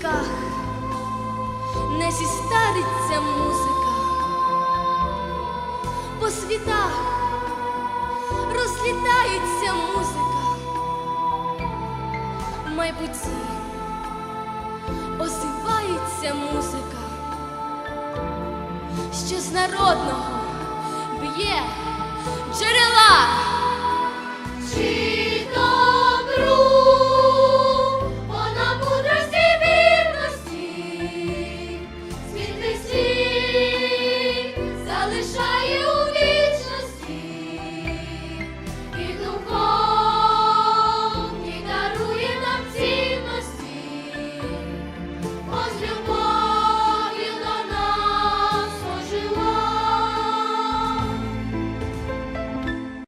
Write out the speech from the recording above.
віках не зістариться музика, по світах розлітається музика, в майбутті озивається музика, що з народного б'є джерела.